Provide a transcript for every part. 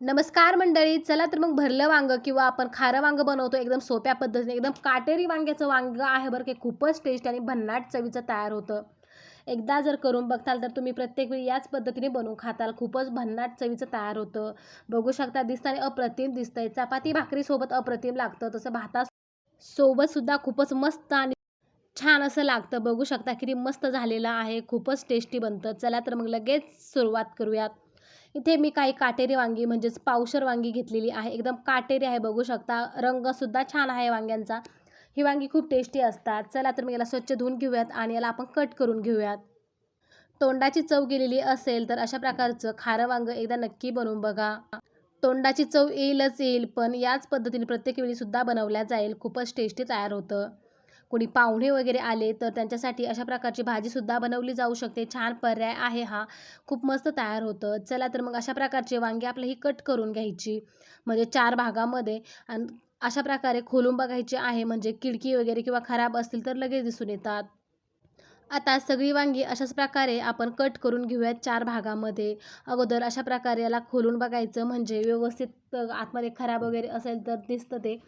नमस्कार मंडळी चला तर मग भरलं वांगं किंवा आपण खारं वांगं बनवतो एकदम सोप्या पद्धतीने एकदम काटेरी वांग्याचं वांगं आहे बरं की खूपच टेस्ट आणि भन्नाट चवीचं तयार होतं. एकदा जर करून बघताल तर तुम्ही प्रत्येक वेळी याच पद्धतीने बनवून खाताल खूपच भन्नाट चवीचं तयार होतं. बघू शकता दिसताना अप्रतिम दिसतंय. चपाती भाकरीसोबत अप्रतिम लागतं तसं भातासोबत सुद्धा खूपच मस्त आणि छान असं लागतं. बघू शकता किती मस्त झालेलं आहे खूपच टेस्टी बनतं. चला तर मग लगेच सुरुवात करूयात. इथे मी काही काटेरी वांगी म्हणजेच पावशर वांगी घेतलेली आहे. एकदम काटेरी आहे बघू शकता. रंगसुद्धा छान आहे वांग्यांचा. ही वांगी खूप टेस्टी असतात. चला तर मी याला स्वच्छ धुवून घेऊयात आणि याला आपण कट करून घेऊयात. तोंडाची चव गेलेली असेल तर अशा प्रकारचं खारं वांगं एकदा नक्की बनवून बघा. तोंडाची चव येईलच येईल पण याच पद्धतीने प्रत्येक वेळीसुद्धा बनवल्या जाईल. खूपच टेस्टी तयार होतं. कोणी पाहुणे वगैरे आले तर त्यांच्यासाठी अशा प्रकारची भाजीसुद्धा बनवली जाऊ शकते. छान पर्याय आहे हा. खूप मस्त तयार होतं. चला तर मग अशा प्रकारचे वांगे आपलं ही कट करून घ्यायची. म्हणजे चार भागामध्ये आणि अशा प्रकारे खोलून बघायची आहे. म्हणजे किडकी वगैरे किंवा खराब असतील तर लगेच दिसून येतात. आता सगळी वांगी अशाच प्रकारे आपण कट करून घेऊयात चार भागामध्ये. अगोदर अशा प्रकारे याला खोलून बघायचं. म्हणजे व्यवस्थित आतमध्ये खराब वगैरे असेल तर दिसतं ते.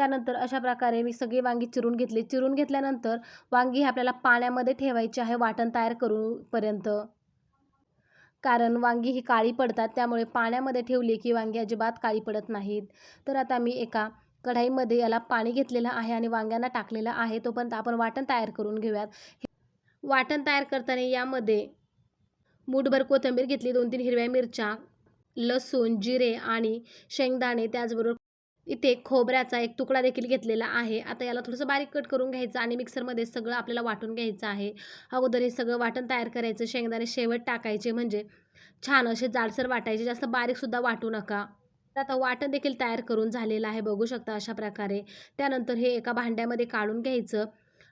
त्यानंतर अशा प्रकारे मी सगळी वांगी चिरून घेतली. चिरून घेतल्यानंतर वांगी आपल्याला पाण्यामध्ये ठेवायची आहे वाटण तयार करूपर्यंत कारण वांगी ही काळी पडतात त्यामुळे पाण्यामध्ये ठेवली की वांगी अजिबात काळी पडत नाहीत. तर आता मी एका कढाईमध्ये याला पाणी घेतलेलं आहे आणि वांग्यांना टाकलेलं आहे तोपर्यंत आपण वाटण तयार करून घेऊयात. वाटण तयार करताना यामध्ये मूठभर कोथिंबीर घेतली दोन तीन हिरव्या मिरच्या लसूण जिरे आणि शेंगदाणे त्याचबरोबर इथे खोबऱ्याचा एक तुकडा देखील घेतलेला आहे. आता याला थोडंसं बारीक कट करून घ्यायचं आणि मिक्सरमध्ये सगळं आपल्याला वाटून घ्यायचं आहे. अगोदर हे सगळं वाटण तयार करायचं. शेंगदाणे शेवट टाकायचे म्हणजे छान असे जाडसर वाटायचे. जास्त बारीकसुद्धा वाटू नका. आता वाटण देखील तयार करून झालेलं आहे. बघू शकता अशा प्रकारे. त्यानंतर हे एका भांड्यामध्ये काढून घ्यायचं.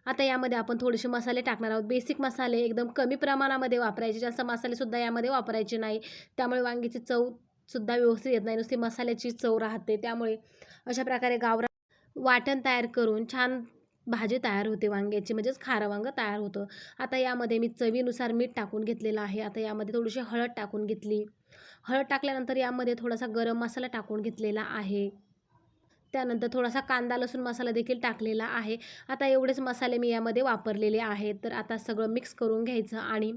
आता यामध्ये आपण थोडेसे मसाले टाकणार आहोत. बेसिक मसाले एकदम कमी प्रमाणामध्ये वापरायचे. जास्त मसालेसुद्धा यामध्ये वापरायचे नाही. त्यामुळे वांगीची चव सुद्धा व्यवस्थित येत नाही. नुसती मसाल्याची चव राहते. त्यामुळे अशा प्रकारे गावरा वाटण तयार करून छान भाजी तयार होते वांग्याची. म्हणजेच खारं वांगं तयार होतं. आता यामध्ये मी चवीनुसार मीठ टाकून घेतलेलं आहे. आता यामध्ये थोडीशी हळद टाकून घेतली. हळद टाकल्यानंतर यामध्ये थोडासा गरम मसाला टाकून घेतलेला आहे. त्यानंतर थोडासा कांदा लसूण मसाला देखील टाकलेला आहे. आता एवढेच मसाले मी यामध्ये वापरलेले आहेत. तर आता सगळं मिक्स करून घ्यायचं आणि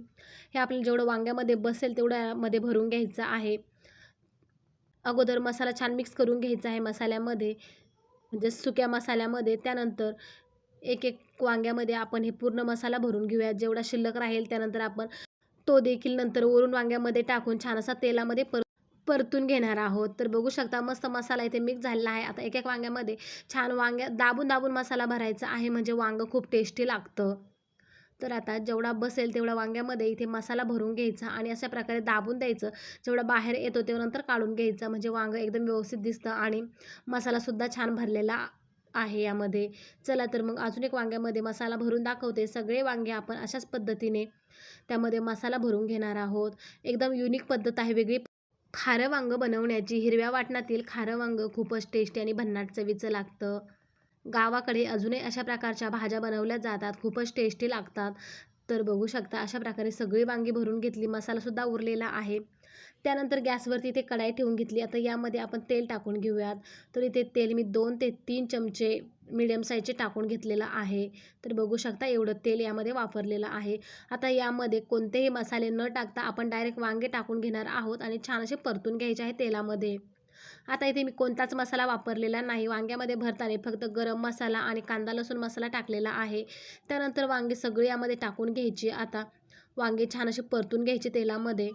हे आपल्याला जेवढं वांग्यामध्ये बसेल तेवढं यामध्ये भरून घ्यायचं आहे. अगोदर मसाला छान मिक्स करून घ्यायचा आहे मसाल्यामध्ये म्हणजे सुक्या मसाल्यामध्ये. त्यानंतर एक एक वांग्यामध्ये आपण हे पूर्ण मसाला भरून घेऊयात जेवढा शिल्लक राहील त्यानंतर आपण तो देखील नंतर वरून वांग्यामध्ये टाकून छान असा तेलामध्ये पर परतून घेणार आहोत. तर बघू शकता मस्त मसाला इथे मिक्स झालेला आहे. आता एक एक वांग्यामध्ये छान वांग्या दाबून दाबून मसाला भरायचा आहे. म्हणजे वांगं खूप टेस्टी लागतं. तर आता जेवढा बसेल तेवढा वांग्यामध्ये इथे मसाला भरून घ्यायचा आणि अशा प्रकारे दाबून द्यायचं. जेवढा बाहेर येतो तेव्हा नंतर काढून घ्यायचा. म्हणजे वांगं एकदम व्यवस्थित दिसतं आणि मसालासुद्धा छान भरलेला आहे यामध्ये. चला तर मग अजून एक वांग्यामध्ये मसाला भरून दाखवते. सगळे वांगे आपण अशाच पद्धतीने त्यामध्ये मसाला भरून घेणार आहोत. एकदम युनिक पद्धत आहे वेगळी. खारं वांगं बनवण्याची हिरव्या वाटणातील खारं वांगं खूपच टेस्टी आणि भन्नाट चवीचं लागतं. गावाकडे अजूनही अशा प्रकारच्या भाज्या बनवल्या जातात. खूपच टेस्टी लागतात. तर बघू शकता अशा प्रकारे सगळी वांगी भरून घेतली. मसालासुद्धा उरलेला आहे. त्यानंतर गॅसवरती इथे कढाई ठेवून घेतली. आता यामध्ये आपण तेल टाकून घेऊयात. तर इथे तेल मी दोन ते तीन चमचे मिडियम साईजचे टाकून घेतलेलं आहे. तर बघू शकता एवढं तेल यामध्ये वापरलेलं आहे. आता यामध्ये कोणतेही मसाले न टाकता आपण डायरेक्ट वांगे टाकून घेणार आहोत आणि छान असे परतून घ्यायचे आहे तेलामध्ये. आता इथे मी कोणताच मसाला वापरलेला नाही. वांग्यामध्ये भरताना फक्त गरम मसाला आणि कांदा लसूण मसाला टाकलेला आहे. त्यानंतर वांगे सगळी यामध्ये टाकून घ्यायची. आता वांगे छान असे परतून घ्यायचे तेलामध्ये.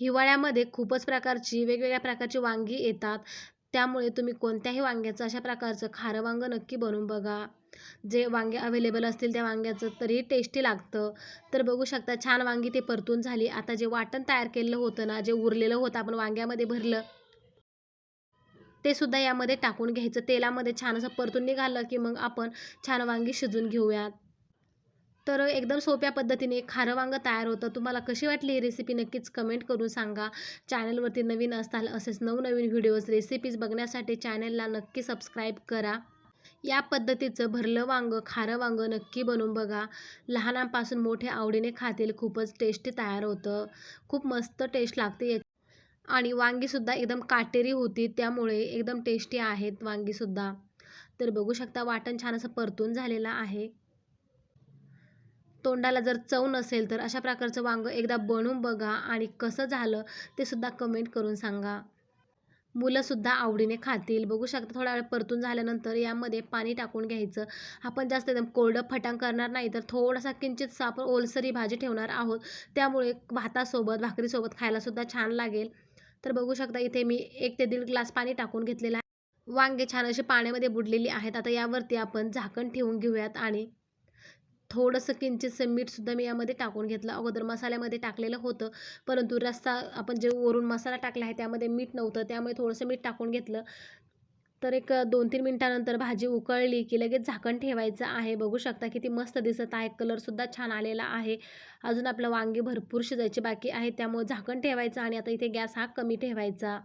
हिवाळ्यामध्ये खूपच प्रकारची वेगवेगळ्या प्रकारची वांगी येतात. त्यामुळे तुम्ही कोणत्याही वांग्याचं अशा प्रकारचं खारं वांगं नक्की बनवून बघा. जे वांगे अवेलेबल असतील त्या वांग्याचं तरी टेस्टी लागतं. तर बघू शकता छान वांगी ते परतून झाली. आता जे वाटण तयार केलेलं होतं ना जे उरलेलं होतं आपण वांग्यामध्ये भरलं ते सुद्धा यामध्ये टाकून घ्यायचं. तेलामध्ये छान असं परतून निघालं की मग आपण छान वांगी शिजून घेऊयात. तर एकदम सोप्या पद्धतीने खारं वांगं तयार होतं. तुम्हाला कशी वाटली ही रेसिपी नक्कीच कमेंट करून सांगा. चॅनलवरती नवीन असताल असेच नवनवीन व्हिडिओज रेसिपीज बघण्यासाठी चॅनलला नक्की सबस्क्राईब करा. या पद्धतीचं भरलं वांगं खारं वांगं नक्की बनवून बघा. लहानांपासून मोठे आवडीने खातील खूपच टेस्टी तयार होतं. खूप मस्त टेस्ट लागते आणि वांगीसुद्धा एकदम काटेरी होती त्यामुळे एकदम टेस्टी आहेत वांगीसुद्धा तर बघू शकता वाटण छान असं परतून झालेलं आहे. तोंडाला जर चव नसेल तर अशा प्रकारचं वांगं एकदा बनवून बघा आणि कसं झालं ते सुद्धा कमेंट करून सांगा. मुलंसुद्धा आवडीने खातील. बघू शकता थोडा वेळ परतून झाल्यानंतर यामध्ये पाणी टाकून घ्यायचं. आपण जास्त एकदम कोरडं फटांग करणार नाही तर थोडासा किंचित आपण ओलसरी भाजी ठेवणार आहोत. त्यामुळे भातासोबत भाकरीसोबत खायलासुद्धा छान लागेल. तर बघू शकता इथे मी एक ते दीड ग्लास पाणी टाकून घेतलेलं आहे. वांगे छान असे पाण्यामध्ये बुडलेली आहेत. आता यावरती आपण झाकण ठेवून घेऊयात आणि थोडंसं किंचितसं मीठसुद्धा मी यामध्ये टाकून घेतलं. अगोदर मसाल्यामध्ये टाकलेलं होतं परंतु रस्ता आपण जे वरून मसाला टाकला आहे त्यामध्ये मीठ नव्हतं त्यामुळे थोडंसं मीठ टाकून घेतलं. तर एक दोन तीन मिनटानंतर भाजी उकळली की लगेच झाकण ठेवायचं आहे. बघू शकता किती मस्त दिसत आहे. कलरसुद्धा छान आलेला आहे. अजून आपलं वांगे भरपूर शिजायचे बाकी आहे. त्यामुळे झाकण ठेवायचं आणि आता इथे गॅस हा कमी ठेवायचा.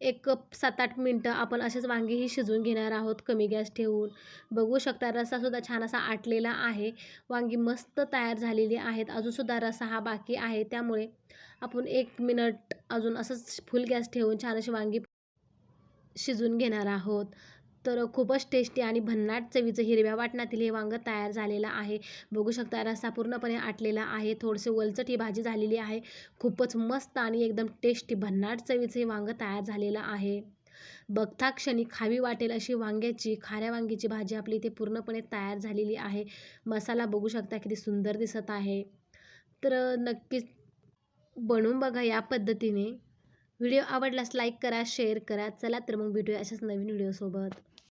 एक सात आठ मिनटं आपण असेच वांगीही शिजवून घेणार आहोत कमी गॅस ठेवून. बघू शकता रस्सासुद्धा छान असा आटलेला आहे. वांगी मस्त तयार झालेली आहेत. अजूनसुद्धा रस्सा हा बाकी आहे. त्यामुळे आपण एक मिनट अजून असंच फुल गॅस ठेवून छान अशी वांगी शिजून घेणार आहोत. तर खूपच टेस्टी आणि भन्नाट चवीचं हिरव्या वाटणातील हे वांगं तयार झालेलं आहे. बघू शकता रस्सा पूर्णपणे आटलेला आहे. थोडसे वलचट ही भाजी झालेली आहे. खूपच मस्त आणि एकदम टेस्टी भन्नाट चवीचं हे वांगं तयार झालेलं आहे. बघता क्षणी खावी वाटेल अशी वांग्याची खाऱ्या वांगीची भाजी आपली इथे पूर्णपणे तयार झालेली आहे. मसाला बघू शकता किती सुंदर दिसत आहे. तर नक्कीच बनवून बघा या पद्धतीने. व्हिडिओ आवडल्यास लाईक करा शेअर करा. चला तर मग भेटूया अशाच नवीन व्हिडिओसोबत.